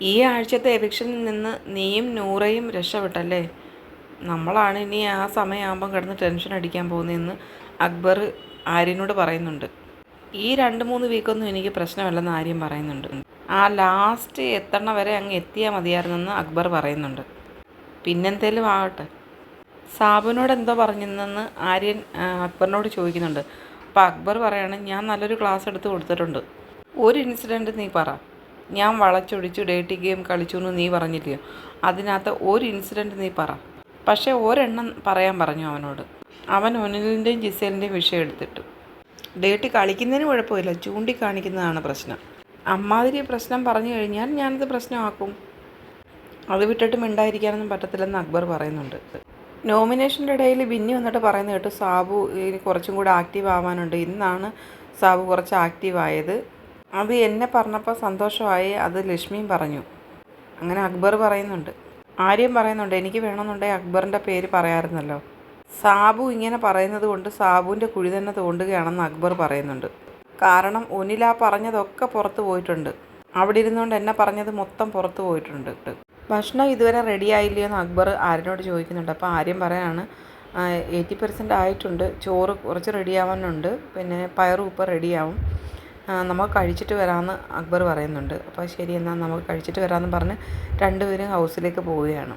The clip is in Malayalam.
ഈ ആഴ്ചത്തെ എവിക്ഷനിൽ നിന്ന് നീയും നൂറയും രക്ഷപ്പെട്ടല്ലേ? നമ്മളാണ് ഇനി ആ സമയമാകുമ്പോൾ കിടന്ന് ടെൻഷൻ അടിക്കാൻ പോകുന്നതെന്ന് അക്ബർ ആര്യനോട് പറയുന്നുണ്ട്. ഈ രണ്ട് മൂന്ന് വീക്കൊന്നും എനിക്ക് പ്രശ്നമല്ലെന്ന് ആര്യം പറയുന്നുണ്ട്. ആ ലാസ്റ്റ് എത്തണ വരെ അങ്ങ് എത്തിയാൽ മതിയായിരുന്നെന്ന് അക്ബർ പറയുന്നുണ്ട്. പിന്നെന്തേലും ആവട്ടെ. സാബുവിനോട് എന്തോ പറഞ്ഞെന്ന് ആര്യൻ അക്ബറിനോട് ചോദിക്കുന്നുണ്ട്. അപ്പോൾ അക്ബർ പറയാണ് ഞാൻ നല്ലൊരു ക്ലാസ് എടുത്ത് കൊടുത്തിട്ടുണ്ട്. ഒരു ഇൻസിഡന്റ് നീ പറ. ഞാൻ വളച്ചൊടിച്ചു ഡേറ്റിംഗ് ഗെയിം കളിച്ചു എന്ന് നീ പറഞ്ഞില്ലയോ അതിനകത്ത് ഒരു ഇൻസിഡന്റ് നീ പറ. പക്ഷേ ഒരെണ്ണം പറയാൻ പറഞ്ഞു അവനോട്. അവൻ ഒനിലിന്റെയും ജിസേലിന്റെയും വിഷയം എടുത്തിട്ടു. ഡേറ്റ് കളിക്കുന്നതിന് കുഴപ്പമില്ല ചൂണ്ടിക്കാണിക്കുന്നതാണ് പ്രശ്നം. അമ്മാതിരി പ്രശ്നം പറഞ്ഞു കഴിഞ്ഞാൽ ഞാനത് പ്രശ്നമാക്കും. അത് വിട്ടിട്ട് മിണ്ടായിരിക്കാനൊന്നും പറ്റത്തില്ലെന്ന് അക്ബർ പറയുന്നുണ്ട്. നോമിനേഷന്റെ ഇടയിൽ ബിന്നി വന്നിട്ട് പറയുന്നത് കേട്ടു സാബു ഇനി കുറച്ചും കൂടെ ആക്റ്റീവ് ആവാനുണ്ട്. ഇന്നാണ് സാബു കുറച്ച് ആക്റ്റീവ് ആയത്. അത് എന്നെ പറഞ്ഞപ്പോൾ സന്തോഷമായി. അത് ലക്ഷ്മിയും പറഞ്ഞു. അങ്ങനെ അക്ബർ പറയുന്നുണ്ട്. ആര്യം പറയുന്നുണ്ട് എനിക്ക് വേണമെന്നുണ്ടെങ്കിൽ അക്ബറിന്റെ പേര് പറയാമായിരുന്നല്ലോ സാബു ഇങ്ങനെ പറയുന്നത് കൊണ്ട് സാബുവിന്റെ കുഴി തന്നെ തോണ്ടുകയാണെന്ന് അക്ബർ പറയുന്നുണ്ട്. കാരണം ഒനില പറഞ്ഞതൊക്കെ പുറത്ത് പോയിട്ടുണ്ട്. അവിടെ ഇരുന്നുകൊണ്ട് എന്നെ പറഞ്ഞത് മൊത്തം പുറത്ത് പോയിട്ടുണ്ട്. ഭക്ഷണം ഇതുവരെ റെഡി ആയില്ലയോ എന്ന് അക്ബർ ആര്യനോട് ചോദിക്കുന്നുണ്ട്. അപ്പോൾ ആര്യം പറയാണ് എയ്റ്റി പെർസെന്റ് ആയിട്ടുണ്ട്. ചോറ് കുറച്ച് റെഡിയാവാനുണ്ട് പിന്നെ പയറും ഉപ്പ് റെഡിയാവും നമുക്ക് കഴിച്ചിട്ട് വരാമെന്ന് അക്ബർ പറയുന്നുണ്ട്. അപ്പോൾ ശരി എന്നാൽ നമുക്ക് കഴിച്ചിട്ട് വരാമെന്ന് പറഞ്ഞ് രണ്ടുപേരും ഹൗസിലേക്ക് പോവുകയാണ്.